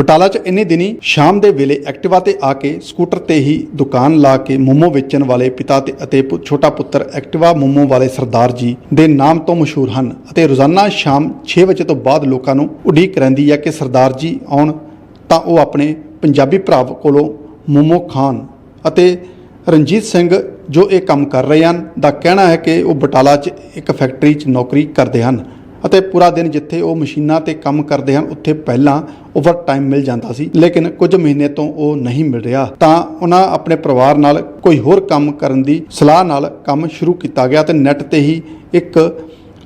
ਬਟਾਲਾ 'ਚ ਇੰਨੇ ਦਿਨੀ ਸ਼ਾਮ ਦੇ ਵੇਲੇ ਐਕਟਿਵਾ ਤੇ ਆ ਕੇ ਸਕੂਟਰ ਤੇ ਹੀ ਦੁਕਾਨ ਲਾ ਕੇ ਮੋਮੋ ਵੇਚਣ ਵਾਲੇ ਪਿਤਾ ਤੇ ਅਤੇ ਪੁ- ਛੋਟਾ ਪੁੱਤਰ ਐਕਟਿਵਾ ਮੋਮੋ ਵਾਲੇ ਸਰਦਾਰ ਜੀ ਦੇ ਨਾਮ ਤੋਂ ਮਸ਼ਹੂਰ ਹਨ ਅਤੇ ਰੋਜ਼ਾਨਾ ਸ਼ਾਮ 6 ਵਜੇ ਤੋਂ ਬਾਅਦ ਲੋਕਾਂ ਨੂੰ ਉਡੀਕ ਰਹਿੰਦੀ ਹੈ ਕਿ ਸਰਦਾਰ ਜੀ ਆਉਣ ਤਾਂ ਉਹ ਆਪਣੇ ਪੰਜਾਬੀ ਭਰਾ ਕੋਲੋਂ ਮੋਮੋ ਖਾਣ ਅਤੇ ਰਣਜੀਤ ਸਿੰਘ ਜੋ ਇਹ ਕੰਮ ਕਰ ਰਹੇ ਹਨ ਦਾ ਕਹਿਣਾ ਹੈ ਕਿ ਉਹ ਬਟਾਲਾ 'ਚ ਇੱਕ ਫੈਕਟਰੀ 'ਚ ਨੌਕਰੀ ਕਰਦੇ ਹਨ। ਅਤੇ ਪੂਰਾ ਦਿਨ ਜਿੱਥੇ ਉਹ ਮਸ਼ੀਨਾਂ ਤੇ ਕੰਮ ਕਰਦੇ ਹਨ, ਉੱਥੇ ਪਹਿਲਾਂ ਓਵਰ ਟਾਈਮ ਮਿਲ ਜਾਂਦਾ ਸੀ, ਲੇਕਿਨ ਕੁਝ ਮਹੀਨੇ ਤੋਂ ਉਹ ਨਹੀਂ ਮਿਲ ਰਿਹਾ। ਤਾਂ ਉਹਨਾਂ ਆਪਣੇ ਪਰਿਵਾਰ ਨਾਲ ਕੋਈ ਹੋਰ ਕੰਮ ਕਰਨ ਦੀ ਸਲਾਹ ਨਾਲ ਕੰਮ ਸ਼ੁਰੂ ਕੀਤਾ ਗਿਆ ਤੇ ਨੈਟ ਤੇ ਹੀ ਇੱਕ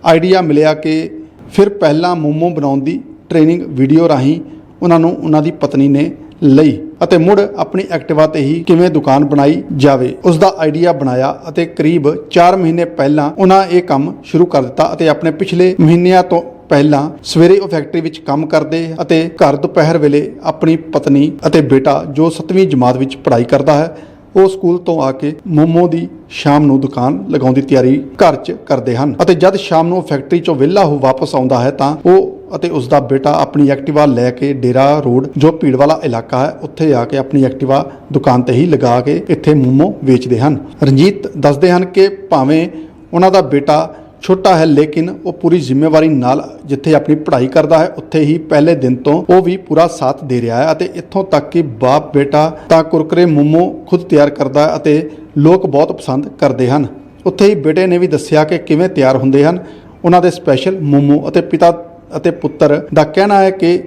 ਆਈਡੀਆ ਮਿਲਿਆ ਕਿ ਫਿਰ ਪਹਿਲਾਂ ਮੋਮੋ ਬਣਾਉਣ ਦੀ ਟ੍ਰੇਨਿੰਗ ਵੀਡੀਓ ਰਾਹੀਂ ਉਹਨਾਂ ਨੂੰ, ਉਹਨਾਂ ਦੀ ਪਤਨੀ ਨੇ ਲਈ। ਅਤੇ ਮੁੜ ਆਪਣੀ ਐਕਟਿਵਾ ਤੇ ਹੀ ਕਿਵੇਂ ਦੁਕਾਨ ਬਣਾਈ ਜਾਵੇ ਉਸ ਦਾ ਆਈਡੀਆ ਬਣਾਇਆ ਅਤੇ ਕਰੀਬ 4 ਮਹੀਨੇ ਪਹਿਲਾਂ ਉਹਨਾਂ ਇਹ ਕੰਮ ਸ਼ੁਰੂ ਕਰ ਦਿੱਤਾ ਅਤੇ ਆਪਣੇ ਪਿਛਲੇ ਮਹੀਨਿਆਂ ਤੋਂ ਪਹਿਲਾਂ ਸਵੇਰੇ ਉਹ ਫੈਕਟਰੀ ਵਿੱਚ ਕੰਮ ਕਰਦੇ ਅਤੇ ਘਰ ਦੁਪਹਿਰ ਵੇਲੇ ਆਪਣੀ ਪਤਨੀ ਅਤੇ ਬੇਟਾ ਜੋ 7ਵੀਂ ਜਮਾਤ ਵਿੱਚ ਪੜ੍ਹਾਈ ਕਰਦਾ ਹੈ, ਉਹ ਸਕੂਲ ਤੋਂ ਆ ਕੇ ਮੋਮੋ ਦੀ ਸ਼ਾਮ ਨੂੰ ਦੁਕਾਨ ਲਗਾਉਣ ਦੀ ਤਿਆਰੀ ਘਰ 'ਚ ਕਰਦੇ ਹਨ ਅਤੇ ਜਦ ਸ਼ਾਮ ਨੂੰ ਫੈਕਟਰੀ 'ਚੋਂ ਵਿਹਲਾ ਹੋ ਵਾਪਸ ਆਉਂਦਾ ਹੈ ਤਾਂ ਉਹ ਅਤੇ ਉਸ ਦਾ ਬੇਟਾ ਆਪਣੀ ਐਕਟਿਵਾ ਲੈ ਕੇ ਡੇਰਾ ਰੋਡ, ਜੋ ਭੀੜ ਵਾਲਾ ਇਲਾਕਾ ਹੈ, ਉੱਥੇ ਆ ਕੇ ਆਪਣੀ ਐਕਟਿਵਾ ਦੁਕਾਨ ਤੇ ਹੀ ਲਗਾ ਕੇ ਇੱਥੇ ਮੋਮੋ ਵੇਚਦੇ ਹਨ। ਰਣਜੀਤ ਦੱਸਦੇ ਹਨ ਕਿ ਭਾਵੇਂ ਉਹਨਾਂ ਦਾ ਬੇਟਾ ਛੋਟਾ ਹੈ, ਲੇਕਿਨ ਉਹ ਪੂਰੀ ਜ਼ਿੰਮੇਵਾਰੀ ਨਾਲ ਜਿੱਥੇ ਆਪਣੀ ਪੜ੍ਹਾਈ ਕਰਦਾ ਹੈ, ਉੱਥੇ ਹੀ ਪਹਿਲੇ ਦਿਨ ਤੋਂ ਉਹ ਵੀ ਪੂਰਾ ਸਾਥ ਦੇ ਰਿਹਾ ਹੈ ਅਤੇ ਇੱਥੋਂ ਤੱਕ ਕਿ ਬਾਪ ਬੇਟਾ ਤਾਂ ਕੁਰਕਰੇ ਮੋਮੋ ਖੁਦ ਤਿਆਰ ਕਰਦਾ ਹੈ ਅਤੇ ਲੋਕ ਬਹੁਤ ਪਸੰਦ ਕਰਦੇ ਹਨ। ਉੱਥੇ ਹੀ ਬੇਟੇ ਨੇ ਵੀ ਦੱਸਿਆ ਕਿ ਕਿਵੇਂ ਤਿਆਰ ਹੁੰਦੇ ਹਨ। ਉਹਨਾਂ ਦੇ ਸਪੈਸ਼ਲ ਮੋਮੋ ਅਤੇ ਪਿਤਾ ਅਤੇ ਪੁੱਤਰ ਦਾ ਕਹਿਣਾ ਹੈ ਕਿ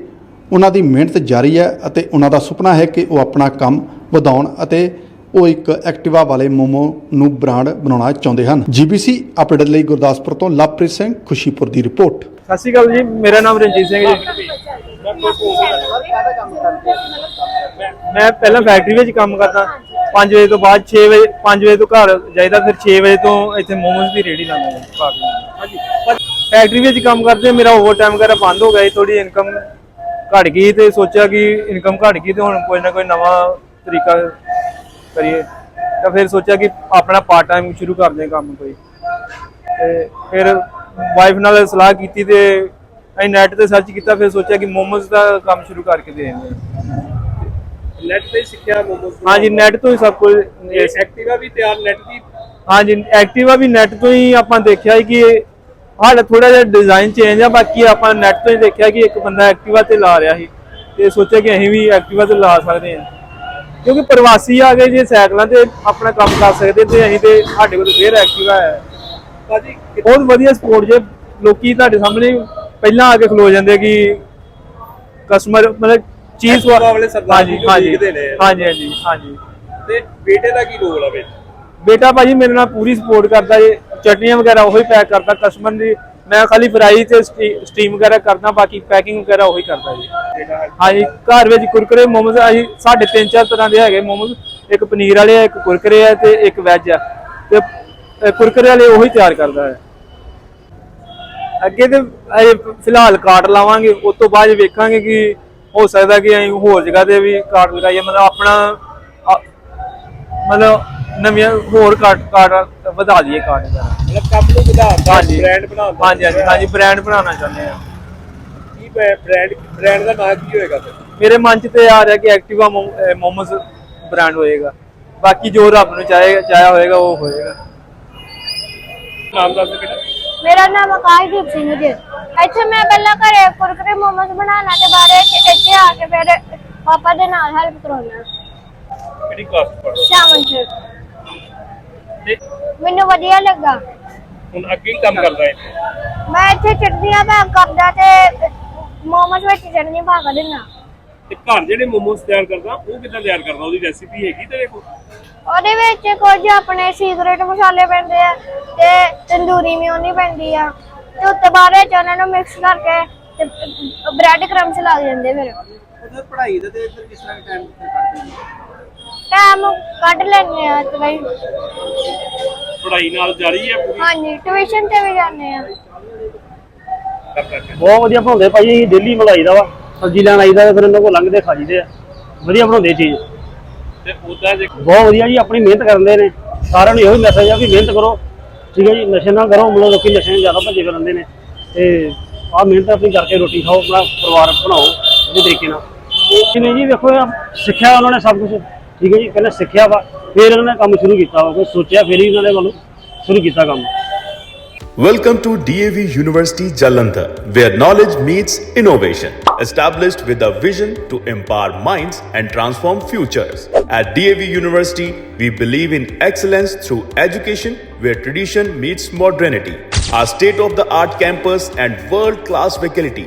ਉਹਨਾਂ ਦੀ ਮਿਹਨਤ ਜਾਰੀ ਹੈ ਅਤੇ ਉਹਨਾਂ ਦਾ ਸੁਪਨਾ ਹੈ ਕਿ ਉਹ ਆਪਣਾ ਕੰਮ ਵਧਾਉਣ ਅਤੇ ਉਹ ਇੱਕ ਐਕਟਿਵਾ ਵਾਲੇ ਮੋਮੋ ਨੂੰ ਬ੍ਰਾਂਡ ਬਣਾਉਣਾ ਚਾਹੁੰਦੇ ਹਨ। ਜੀਬੀਸੀ ਅਪਡੇਟ ਲਈ ਗੁਰਦਾਸਪੁਰ ਤੋਂ ਲਵਪ੍ਰੀਤ ਸਿੰਘ, ਖੁਸ਼ੀਪੁਰ ਦੀ ਰਿਪੋਰਟ। ਸਤਿ ਸ਼੍ਰੀ ਅਕਾਲ ਜੀ, ਮੇਰਾ ਨਾਮ ਰਣਜੀਤ ਸਿੰਘ ਜੀ। ਮੈਂ ਪਹਿਲਾਂ ਫੈਕਟਰੀ ਵਿੱਚ ਕੰਮ ਕਰਦਾ 5 ਵਜੇ ਤੋਂ ਬਾਅਦ 6 ਵਜੇ 5 ਵਜੇ ਤੋਂ ਘਰ ਜਾਈਦਾ, ਫਿਰ 6 ਵਜੇ ਤੋਂ ਇੱਥੇ ਮੋਮੋਸ ਦੀ ਰੇੜੀ ਲਾਉਂਦਾ ਜੀ ਹਾਂਜੀ ਫੈਕਟਰੀ ਵਿੱਚ ਕੰਮ ਕਰਦੇ ਮੇਰਾ ਓਵਰ ਟਾਈਮ ਵਗੈਰਾ ਬੰਦ ਹੋ ਗਿਆ ਥੋੜੀ ਇਨਕਮ ਘਟ ਗਈ ਤੇ ਸੋਚਿਆ ਕਿ ਇਨਕਮ ਘਟ ਗਈ ਤੇ ਹੁਣ ਕੋਈ ਨਾ ਕੋਈ ਨਵਾਂ ਤਰੀਕਾ ਕਰੀਏ। ਤਾਂ ਫਿਰ ਸੋਚਿਆ ਕਿ ਆਪਣਾ ਪਾਰਟ ਟਾਈਮ ਸ਼ੁਰੂ ਕਰਦੇ ਹਾਂ ਕੰਮ ਕੋਈ। ਤੇ ਫਿਰ ਵਾਈਫ ਨਾਲ ਸਲਾਹ ਕੀਤੀ ਤੇ ਅਸੀਂ ਨੈਟ ਤੇ ਸਰਚ ਕੀਤਾ ਫਿਰ ਸੋਚਿਆ ਕਿ ਮੋਮੋਸ ਦਾ ਕੰਮ ਸ਼ੁਰੂ ਕਰਕੇ ਦੇ ਦਿੰਦੇ ਨੈਟ ਤੇ ਸਿੱਖਿਆ ਮੋਮੋਸ ਹਾਂਜੀ ਨੈਟ ਤੋਂ ਹੀ ਸਭ ਕੁਝ। ਐਕਟਿਵਾ ਵੀ ਤਿਆਰ ਨੈਟ ਦੀ ਹਾਂਜੀ ਐਕਟਿਵਾ ਵੀ ਨੈਟ ਤੋਂ ਹੀ ਆਪਾਂ ਦੇਖਿਆ ਸੀ ਕਿ ਹਾਲੇ ਥੋੜਾ ਜਿਹਾ ਡਿਜ਼ਾਈਨ ਚੇਂਜ ਆ ਬਾਕੀ ਆਪਾਂ ਨੈਟ ਤੋਂ ਹੀ ਦੇਖਿਆ ਕਿ ਇੱਕ ਬੰਦਾ ਐਕਟਿਵਾ ਤੇ ਲਾ ਰਿਹਾ ਸੀ। ਤੇ ਸੋਚਿਆ ਕਿ ਅਸੀਂ ਵੀ ਐਕਟਿਵਾ ਤੇ ਲਾ ਸਕਦੇ ਹਾਂ। ਕਿਉਂਕਿ ਪ੍ਰਵਾਸੀ ਆ ਗਏ ਜੇ ਸਾਈਕਲਾਂ ਤੇ ਆਪਣਾ ਕੰਮ ਕਰ ਸਕਦੇ ਤੇ ਅਸੀਂ ਤੇ ਸਾਡੇ ਕੋਲ ਫੇਰ ਐਕਟਿਵਾ ਹੈ। ਭਾਜੀ ਬਹੁਤ ਵਧੀਆ ਸਪੋਰਟ ਜੇ ਲੋਕੀ ਤੁਹਾਡੇ ਸਾਹਮਣੇ ਪਹਿਲਾਂ ਆ ਕੇ ਖਲੋ ਜਾਂਦੇ ਕਿ ਕਸਟਮਰ ਮਤਲਬ ਚੀਜ਼ ਵਾਲੇ ਸਰਦਾਰ ਜੀ ਵੇਖਦੇ ਨੇ। ਹਾਂਜੀ ਹਾਂਜੀ ਹਾਂਜੀ। ਤੇ ਬੇਟੇ ਦਾ ਕੀ ਰੋਲ ਆ ਵਿੱਚ ਬੇਟਾ ਭਾਜੀ ਮੇਰੇ ਨਾਲ ਪੂਰੀ ਸਪੋਰਟ ਕਰਦਾ ਜੇ। ਚਟਨੀਆਂ ਵਗੈਰਾ ਉਹੀ ਪੈਕ ਕਰਦਾ ਕਸਟਮਰ ਦੀ ਮੈਂ ਖਾਲੀ ਫਰਾਈ ਤੇ ਸਟੀਮ ਵਗੈਰਾ ਕਰਦਾ, ਬਾਕੀ ਪੈਕਿੰਗ ਵਗੈਰਾ ਉਹੀ ਕਰਦਾ ਜੀ। ਹਾਂਜੀ, ਘਰ ਵਿੱਚ ਕੁਰਕਰੇ, ਮੋਮੋਸ, ਅਸੀਂ ਸਾਡੇ ਤਿੰਨ ਚਾਰ ਤਰ੍ਹਾਂ ਦੇ ਹੈਗੇ ਮੋਮੋਸ। ਇੱਕ ਪਨੀਰ ਵਾਲੇ ਆ, ਇੱਕ ਕੁਰਕਰੇ ਆ ਤੇ ਇੱਕ ਵੈਜ ਆ। ਤੇ ਕੁਰਕਰੇ ਵਾਲੇ ਉਹੀ ਤਿਆਰ ਕਰਦਾ ਹੈ। ਅੱਗੇ ਤੇ ਅਜੇ ਫਿਲਹਾਲ ਕਾਰਡ ਲਾਵਾਂਗੇ, ਉਸ ਤੋਂ ਬਾਅਦ ਵੇਖਾਂਗੇ ਕਿ ਹੋ ਸਕਦਾ ਕਿ ਅਸੀਂ ਹੋਰ ਜਗ੍ਹਾ ਤੇ ਵੀ ਕਾਰਡ ਲਗਾਈਏ। ਮਤਲਬ ਆਪਣਾ ਮਤਲਬ ਨਵੀਆਂ ਹੋਰ ਕਾਰਡ ਕਾਰਡ ਵਧਾ ਦਈਏ ਕਾਰਡ ਦਾ ਮਤਲਬ ਕੰਮ ਨੂੰ ਵਧਾਉਣ ਹਾਂਜੀ। ਬ੍ਰਾਂਡ ਬਣਾਉਣ ਦਾ ਹਾਂਜੀ ਹਾਂਜੀ ਹਾਂਜੀ ਬ੍ਰਾਂਡ ਬਣਾਉਣਾ ਚਾਹੁੰਦੇ ਆ ਕੀ ਬ੍ਰਾਂਡ ਬ੍ਰਾਂਡ ਦਾ ਨਾਮ ਕੀ ਹੋਏਗਾ ਫਿਰ? ਮੇਰੇ ਮਨ 'ਚ ਤੇ ਆ ਰਿਹਾ ਕਿ ਐਕਟਿਵਾ ਮੋਮੋਸ ਬ੍ਰਾਂਡ ਹੋਏਗਾ। ਬਾਕੀ ਜੋ ਰੱਬ ਨੂੰ ਚਾਹੇਗਾ ਚਾਹਿਆ ਹੋਏਗਾ ਉਹ ਹੋਏਗਾ। ਨਾਮ ਦੱਸ ਬੇਟਾ। ਮੇਰਾ ਨਾਮ ਆਕਾਸ਼ਦੀਪ ਸਿੰਘ ਜੀ। ਇੱਥੇ ਮੈਂ ਪਹਿਲਾਂ ਘਰੇ ਕੁਰਕਰੇ ਮੋਮੋਸ ਬਣਾਉਣਾ ਤੇ ਬਾਰੇ ਇੱਥੇ ਆ ਕੇ ਫਿਰ ਪਾਪਾ ਦੇ ਨਾਲ ਹੈਲਪ ਕਰਾਉਣਾ ਕਿਹੜੀ ਕਲਾਸ ਪੜ੍ਹੋ ਸ਼ਾਮਨ ਚ। ਤੇ ਮੈਨੂੰ ਵਧੀਆ ਲੱਗਾ। ਹੁਣ ਅੱਗੇ ਕੀ ਕੰਮ ਕਰਦਾ ਹੈ ਮੈਂ ਇੱਥੇ ਚਟਨੀਆਂ ਪੈਕ ਕਰਦਾ ਤੇ ਮੋਮੋਸ ਵਿੱਚ ਚਟਨੀ ਪਾ ਕੇ ਦਿੰਦਾ ਤੇ ਘਰ ਜਿਹੜੇ ਮੋਮੋਸ ਤਿਆਰ ਕਰਦਾ ਉਹ ਕਿੱਦਾਂ ਤਿਆਰ ਕਰਦਾ? ਉਹਦੀ ਰੈਸਿਪੀ ਹੈਗੀ ਤੇਰੇ ਕੋਲ? ਉਹਦੇ ਵਿੱਚ ਕੁਝ ਆਪਣੇ ਸੀਕ੍ਰੇਟ ਮਸਾਲੇ ਪੈਂਦੇ ਆ ਤੇ ਤੰਦੂਰੀ ਮਿਉਨੀ ਪੈਂਦੀ ਆ। ਤੇ ਉੱਤੇ ਬਾਰੇ ਚ ਉਹਨਾਂ ਨੂੰ ਮਿਕਸ ਕਰਕੇ ਤੇ ਬ੍ਰੈਡ ਕਰਮਸ ਲੱਗ ਜਾਂਦੇ ਫਿਰ। ਉਧਰ ਪੜ੍ਹਾਈ ਦਾ ਤੇ ਇੱਧਰ ਕਿਸ ਤਰ੍ਹਾਂ ਟਾਈਮ ਕੱਢਦੇ ਨੇ ਟਾਈਮ ਕੱਢ ਲੈਂਦੇ ਆ ਤੇ ਬਈ। ਪੜ੍ਹਾਈ ਨਾਲ ਜਾਰੀ ਹੈ ਪੂਰੀ? ਹਾਂਜੀ ਟਿਊਸ਼ਨ ਤੇ ਵੀ ਜਾਂਦੇ ਆ। ਬਹੁਤ ਵਧੀਆ ਬਣਾਉਂਦੇ ਭਾਜੀ ਡੇਲੀ ਮਲਾਈਦਾ ਵਾ ਸਬਜ਼ੀ ਲੈਣ ਆਈਦਾ ਤੇ ਫਿਰ ਇਹਨਾਂ ਕੋਲ ਲੰਘਦੇ ਖਾ ਜੀਦੇ ਆ। ਵਧੀਆ ਬਣਾਉਂਦੇ ਚੀਜ਼। ਤੇ ਉਹਦਾ ਜੇ ਬਹੁਤ ਵਧੀਆ ਜੀ ਆਪਣੀ ਮਿਹਨਤ ਕਰਦੇ ਨੇ। ਸਾਰਿਆਂ ਨੂੰ ਇਹੋ ਹੀ ਮੈਸੇਜ ਆ ਵੀ ਮਿਹਨਤ ਕਰੋ। ਠੀਕ ਹੈ ਜੀ ਨਸ਼ੇ ਨਾ ਕਰੋ ਮਤਲਬ ਲੋਕੀ ਨਸ਼ੇ ਨੂੰ ਜ਼ਿਆਦਾ ਭੱਜੇ ਫਿਰਦੇ ਨੇ। ਤੇ ਆਹ ਮਿਹਨਤ ਆਪਣੀ ਕਰਕੇ ਰੋਟੀ ਖਾਓ ਆਪਣਾ ਪਰਿਵਾਰ ਬਣਾਓ ਵਧੀਆ ਤਰੀਕੇ ਨਾਲ। ਇਹ ਜੀ ਵੇਖੋ ਇਹ ਸਿੱਖਿਆ ਉਹਨਾਂ ਨੇ ਸਭ ਕੁਝ ਠੀਕ ਹੈ ਜੀ ਪਹਿਲਾਂ ਸਿੱਖਿਆ ਵਾ ਫਿਰ ਉਹਨਾਂ ਨੇ ਕੰਮ ਸ਼ੁਰੂ ਕੀਤਾ ਵਾ ਕੋਈ ਸੋਚਿਆ ਫਿਰ ਹੀ ਉਹਨਾਂ ਨੇ ਵੱਲੋਂ ਸ਼ੁਰੂ ਕੀਤਾ ਕੰਮ Welcome to DAV University Jalandhar, where knowledge meets innovation. Established with a vision to empower minds and transform futures. At DAV University, we believe in excellence through education where tradition meets modernity. Our state of the art campus and world class faculty